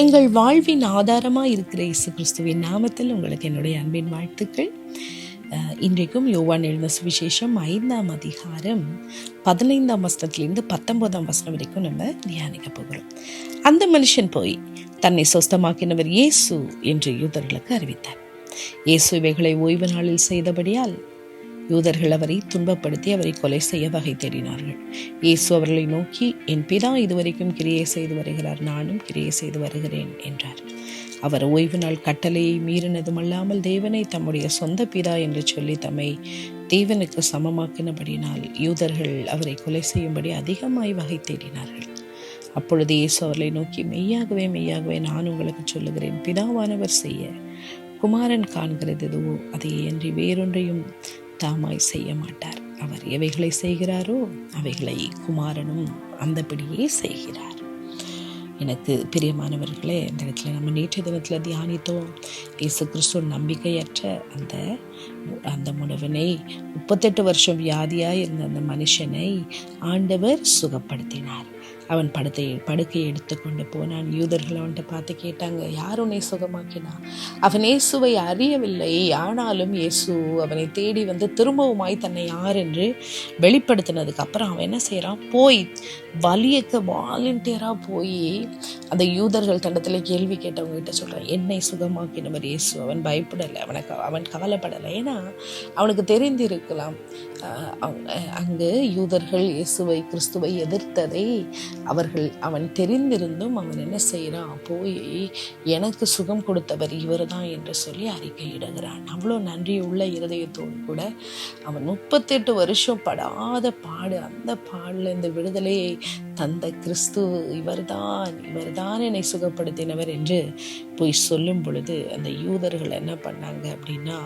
எங்கள் வாழ்வின் ஆதாரமாக இருக்கிற இயேசு கிறிஸ்துவின் நாமத்தில் உங்களுக்கு என்னுடைய அன்பின் வாழ்த்துக்கள். இன்றைக்கும் யோவான் எழுந்த சுவிசேஷம் ஐந்தாம் அதிகாரம் பதினைந்தாம் வசனத்திலிருந்து பத்தொன்பதாம் வசனம் வரைக்கும் நம்ம தியானிக்க போகிறோம். அந்த மனுஷன் போய் தன்னை சொஸ்தமாக்கினவர் இயேசு என்று யூதர்களுக்கு அறிவித்தார். இயேசு இவைகளை ஓய்வு நாளில் செய்தபடியால் யூதர்கள் அவரை துன்பப்படுத்தி அவரை கொலை செய்ய வகை தேடினார்கள். இயேசு அவர்களை நோக்கி என் பிதா இதுவரைக்கும் கிரியை செய்து வருகிறார். நானும் கிரியை செய்து வருகிறேன் என்றார். அவர் ஓய்வு நாள் கட்டளையை மீறினதுமல்லாமல் தேவனை தம்முடைய சொந்த பிதா என்று சொல்லி தம்மை தேவனுக்கு சமமாக்கினபடினால் யூதர்கள் அவரை கொலை செய்யும்படி அதிகமாய் வகை தேடினார்கள். அப்பொழுது இயேசு அவர்களை நோக்கி மெய்யாகவே மெய்யாகவே நான் உங்களுக்கு சொல்லுகிறேன். பிதாவானவர் செய்ய குமாரன் காண்கிறது எதுவோ அதை அன்றி வேறொன்றையும் தாமாய் செய்ய மாட்டார். அவர் எவைகளை செய்கிறாரோ அவைகளை குமாரனும் அந்தபடியே செய்கிறார். எனக்கு பிரியமானவர்களே இந்த இடத்துல நம்ம நேற்றைய தினத்தில் தியானித்தோம். இயேசு கிறிஸ்துவ நம்பிக்கையற்ற அந்த அந்த முனவனை முப்பத்தெட்டு வருஷம் வியாதியாக இருந்த அந்த மனுஷனை ஆண்டவர் சுகப்படுத்தினார். அவன் படுத்தை படுக்கையை எடுத்துக்கொண்டு போனான். யூதர்கள் அவன்கிட்ட பார்த்து கேட்டாங்க யார் உன்னை சுகமாக்கினா? அவன் இயேசுவை அறியவில்லை. ஆனாலும் இயேசு அவனை தேடி வந்து திரும்பவுமாய் தன்னை யார் என்று வெளிப்படுத்தினதுக்கு அப்புறம் அவன் என்ன செய்கிறான் போய் வலியக்க வாலண்டியராக போய் அந்த யூதர்கள் தண்டத்தில் கேள்வி கேட்டவங்க கிட்ட சொல்கிறான் என்னை சுகமாக்கினவர் இயேசு. அவன் பயப்படலை. அவனுக்கு அவன் கவலைப்படலை. ஏன்னா அவனுக்கு தெரிந்திருக்கலாம். அங்கு யூதர்கள் இயேசுவை கிறிஸ்துவை எதிர்த்ததை அவர்கள் அவன் தெரிந்திருந்தும் அவன் என்ன செய்கிறான்? போய் எனக்கு சுகம் கொடுத்தவர் இவர் தான் என்று சொல்லி அறிக்கையிடுகிறான். அவ்வளோ நன்றியுள்ள இருதயத்தோடு கூட அவன் முப்பத்தெட்டு வருஷம் படாத பாடு அந்த பாடில் இந்த விடுதலையை தந்த கிறிஸ்து இவர்தான் இவர்தான் என்னை சுகப்படுத்தினவர் என்று போய் சொல்லும் பொழுது அந்த யூதர்கள் என்ன பண்ணாங்க அப்படின்னா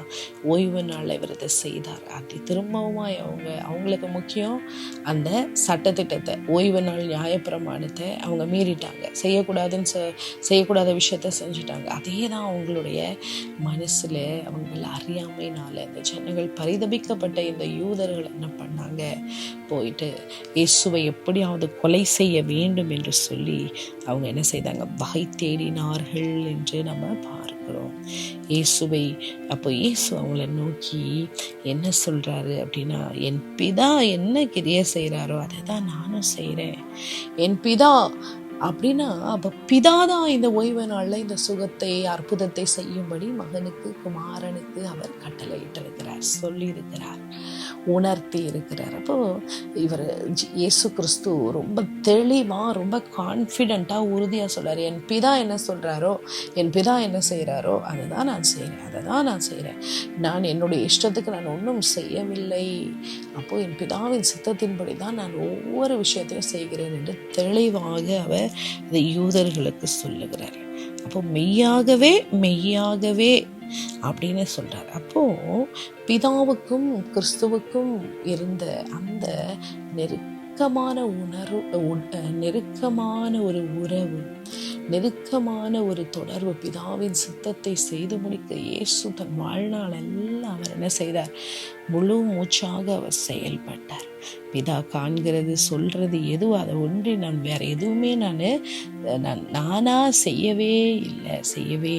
ஓய்வு நாள் இவர் இதை செய்தார். அது திரும்பவும் அவங்க அவங்களுக்கு முக்கியம் அந்த சட்டத்திட்டத்தை ஓய்வு நாள் நியாயப்பிரமாணத்தை அவங்க மீறிட்டாங்க. செய்யக்கூடாதுன்னு செ- செய்யக்கூடாத விஷயத்த செஞ்சுட்டாங்க. அதே தான் அவங்களுடைய மனசில் அவங்கள அறியாமைனால இந்த ஜனங்கள் பரிதபிக்கப்பட்ட இந்த யூதர்கள் என்ன பண்ணாங்க? போயிட்டு இயேசுவை எப்படியாவது கொலை செய்ய வேண்டும் என்று சொல்லி அவங்க என்ன செய்தாங்க? வகை தேடினார்கள் என்று நம்ம பார்க்கிறோம். இயேசுவை அப்போ இயேசு அவங்கள நோக்கி என்ன சொல்றாரு அப்படின்னா என் பிதா என்ன கிரியை செய்கிறாரோ அதை தான் நானும் செய்கிறேன் என் பிதா அப்படின்னா அப்போ பிதா தான் இந்த ஓய்வு நாளில் இந்த சுகத்தை அற்புதத்தை செய்யும்படி மகனுக்கு குமாரனுக்கு அவர் கட்டளையிட்டிருக்கிறார் சொல்லியிருக்கிறார். உணர்த்தி இருக்கிறார். அப்போ இவர் ஜி- இயேசு கிறிஸ்து ரொம்ப தெளிவாக ரொம்ப கான்ஃபிடெண்ட்டாக உறுதியாக சொல்கிறார் என் பிதா என்ன சொல்கிறாரோ என் பிதா என்ன செய்கிறாரோ அதை தான் நான் செய்கிறேன் அதை தான் நான் செய்கிறேன் நான் என்னுடைய இஷ்டத்துக்கு நான் ஒன்றும் செய்யவில்லை. அப்போது என் பிதாவின் சித்தத்தின்படி தான் நான் ஒவ்வொரு விஷயத்தையும் செய்கிறேன் என்று தெளிவாக அவர் அதை யூதர்களுக்கு சொல்லுகிறார். அப்போ மெய்யாகவே மெய்யாகவே அப்படின்னு சொல்றார். அப்போ பிதாவுக்கும் கிறிஸ்துவுக்கும் இருந்த அந்த நெருக்கமான உணர்வு நெருக்கமான ஒரு உறவு நெருக்கமான ஒரு தொடர்பு பிதாவின் சித்தத்தை செய்து முடிக்க இயேசு தன் வாழ்நாள் எல்லாம் அவர் என்ன செய்தார்? முழு மூச்சாக அவர் செயல்பட்டார். பிதா காண்கிறது சொல்றது எதுவோ அதை ஒன்றி நான் வேற எதுவுமே நான் நான் நானா செய்யவே இல்லை செய்யவே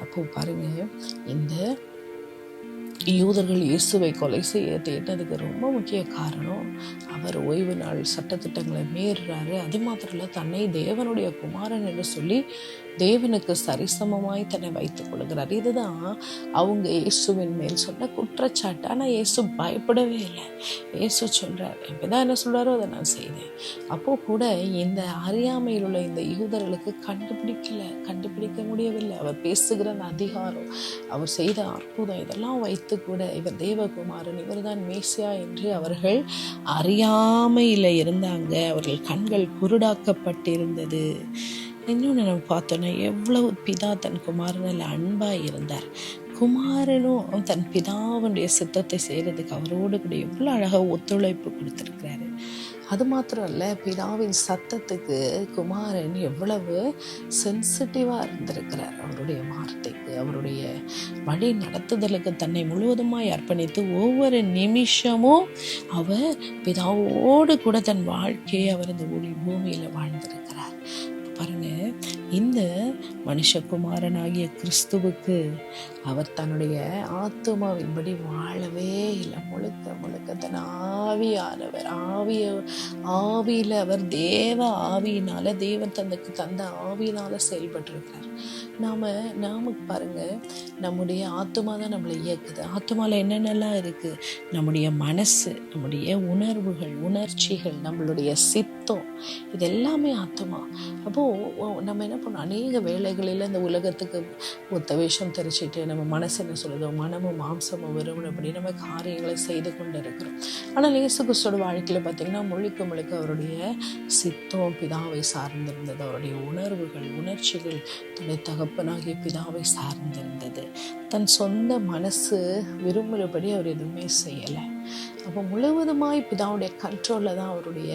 அப்போ பாருங்க இந்த யூதர்கள் இயேசுவை கொலை செய்ய தேடினதுக்கு ரொம்ப முக்கிய காரணம் அவர் ஓய்வு நாள் சட்டத்திட்டங்களை மீறுறாரு. அது மாத்திரம் இல்லை தன்னை தேவனுடைய குமாரன் என்று சொல்லி தேவனுக்கு சரிசமமாய் தன்னை வைத்துக் கொள்கிறார். இதுதான் அவங்க இயேசுவின் மேல் சொன்ன குற்றச்சாட்டு. ஆனால் இயேசு பயப்படவே இல்லை. இயேசு சொல்றார் எப்பதான் என்ன சொல்றாரோ அதை நான் செய்தேன். அப்போ கூட இந்த அறியாமையில் உள்ள இந்த யூதர்களுக்கு கண்டுபிடிக்கல கண்டுபிடிக்க முடியவில்லை. அவர் பேசுகிற அந்த அதிகாரம் அவர் செய்த அற்புதம் இதெல்லாம் வைத்து கூட இவர் தேவகுமாரன் இவர்தான் மேசியா என்று அவர்கள் அறியாமையில் இருந்தாங்க. அவர்கள் கண்கள் குருடாக்கப்பட்டிருந்தது. இன்னொன்று நம்ம பார்த்தோன்னா எவ்வளவு பிதா தன் குமாரனில் அன்பாக இருந்தார். குமாரனும் தன் பிதாவுடைய சித்தத்தை செய்கிறதுக்கு அவரோடு கூட எவ்வளோ அழகாக ஒத்துழைப்பு கொடுத்துருக்கிறாரு. அது மாத்திரம் இல்லை பிதாவின் சத்தத்துக்கு குமாரன் எவ்வளவு சென்சிட்டிவாக இருந்திருக்கிறார். அவருடைய வார்த்தைக்கு அவருடைய வழி நடத்துதலுக்கு தன்னை முழுவதுமாய் அர்ப்பணித்து ஒவ்வொரு நிமிஷமும் அவர் பிதாவோடு கூட தன் வாழ்க்கையை அவர் இந்த ஒளி பூமியில் வாழ்ந்திருக்கிறார். பாருங்க இந்த மனுஷகுமாரனாகிய கிறிஸ்துவுக்கு அவர் தன்னுடைய ஆத்மாவின்படி வாழவே இல்லை. முழுக்க முழுக்க தன் ஆவியானவர். ஆவிய ஆவியில் அவர் தேவ ஆவியினால தேவன் தந்தைக்கு தந்த ஆவியினால செயல்பட்டிருக்கிறார் நாம் நாம பாருங்க நம்முடைய ஆத்துமா தான் நம்மளை இயக்குது. ஆத்துமாவில் என்னென்னலாம் இருக்குது நம்முடைய மனசு நம்முடைய உணர்வுகள் உணர்ச்சிகள் நம்மளுடைய சித்தம் இது எல்லாமே ஆத்துமா அப்போது நம்ம என்ன பண்ணோம் அநேக வேலைகளில் இந்த உலகத்துக்கு ஒத்த வேஷம் தெரிச்சிட்டு நம்ம மனசு என்ன சொல்லுதோ? மனமும் மாம்சமும் வரும் அப்படி நம்ம காரியங்களை செய்து கொண்டு இருக்கிறோம். ஆனால் இயேசு கிறிஸ்தோட வாழ்க்கையில் பார்த்தீங்கன்னா முழுக்க முழுக்க அவருடைய சித்தம் பிதாவை சார்ந்திருந்தது. அவருடைய உணர்வுகள் உணர்ச்சிகள் தன்னுடைய தகப்பனாகிய பிதாவை சார்ந்திருந்தது. தன் சொந்த மனசு விரும்புகிறபடி அவர் எதுவுமே செய்யலை. அப்போ முழுவதுமாய் பிதாவுடைய கண்ட்ரோலில் தான் அவருடைய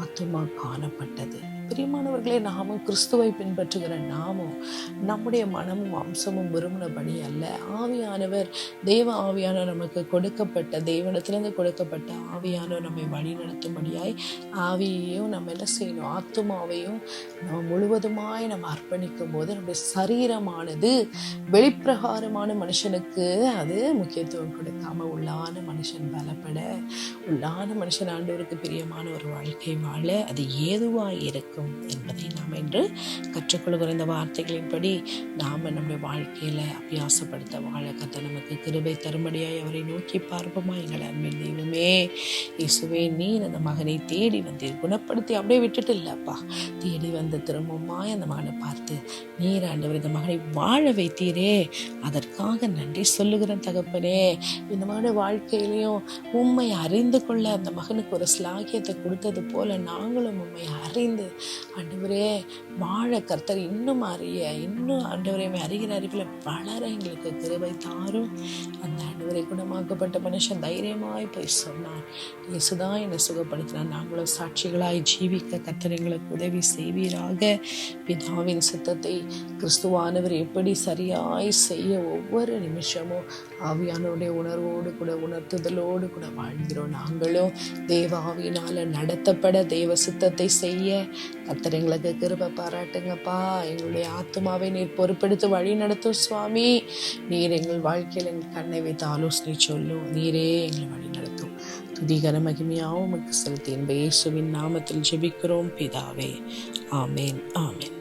ஆத்துமா காணப்பட்டது. பிரியமானவர்களே நாமும் கிறிஸ்துவை பின்பற்றுகிற நாமும் நம்முடைய மனமும் அம்சமும் விரும்பினபடி அல்ல. ஆவியானவர் தெய்வ ஆவியானவர் நமக்கு கொடுக்கப்பட்ட தெய்வனத்திலிருந்து கொடுக்கப்பட்ட ஆவியானவர் நம்மை வழி நடத்தும்படியாய் ஆவியையும் நம்ம என்ன செய்யணும் ஆத்துமாவையும் நம்ம முழுவதுமாய் நம்ம அர்ப்பணிக்கும் போது நம்முடைய சரீரமானது வெளிப்பிரகாரமான மனுஷனுக்கு அது முக்கியத்துவம் கொடுக்காம உள்ளான மனுஷன் பலப்பட உள்ளான மனுஷன் ஆண்டவருக்கு பிரியமான ஒரு வாழ்க்கை வாழ அது ஏதுவாக இருக்கும் என்பதை நாம் இன்று கற்றுக்கொள்கிற இந்த வார்த்தைகளின்படி நாம் நம்முடைய வாழ்க்கையில் அபியாசப்படுத்த வாழ கத்த நமக்கு கிருபை தரும்படியாய் அவரை நோக்கி பார்ப்போமா? எங்களை அன்பின் தெய்வமே இயேசுவே நீ அந்த மகனை தேடி வந்தீர். குணப்படுத்தி அப்படியே விட்டுட்டு இல்லைப்பா. தேடி வந்த திரும்பமாய் அந்த மகனை பார்த்து நீர் ஆண்டவர் இந்த மகனை வாழ வைத்தீரே. அதற்காக நன்றி சொல்லுகிறேன் தகப்பனே. இந்த மகன வாழ்க்கையிலையும் உண்மை அறிந்து கொள்ள அந்த மகனுக்கு ஒரு ஸ்லாகியத்தை கொடுத்தது போல நாங்களும் உண்மை அறிந்து ஆண்டவரே வாழ கர்த்தர் இன்னும் அறிய இன்னும் ஆண்டவரை அறிகிற அறிவில் வளர எங்களுக்கு கிருவை தாரும். அந்த ஆண்டவரை குணமாக்கப்பட்ட மனுஷன் தைரியமாய் போய் சொன்னான் இயேசுதான் என்னை சுகப்படுத்தினார். நாங்களும் சாட்சிகளாய் ஜீவிக்க கர்த்தர் எங்களுக்கு உதவி செய்வீராக. பிதாவின் சித்தத்தை கிறிஸ்துவானவர் எப்படி சரியாய் செய்ய ஒவ்வொரு நிமிஷமும் ஆவியானவருடைய உணர்வோடு கூட உணர்த்துதலோடு கூட வாழ்கிறோம். நாங்களும் தேவ ஆவியினால் நடத்தப்பட தேவ சித்தத்தை செய்ய கத்தர் எங்களுக்கு கிருபை பாராட்டுங்கப்பா. எங்களுடைய ஆத்மாவை நீர் பொறுப்பெடுத்து வழி நடத்தும் சுவாமி. நீர் எங்கள் வாழ்க்கையில் எங்கள் கண்ணை வைத்து ஆலோசனை சொல்லும் நீரே எங்களை வழி நடத்தும். துதிகர மகிமையாவும் செலுத்தி. என்ப இயேசுவின் நாமத்தில் ஜெபிக்கிறோம். பிதாவே ஆமேன் ஆமேன்.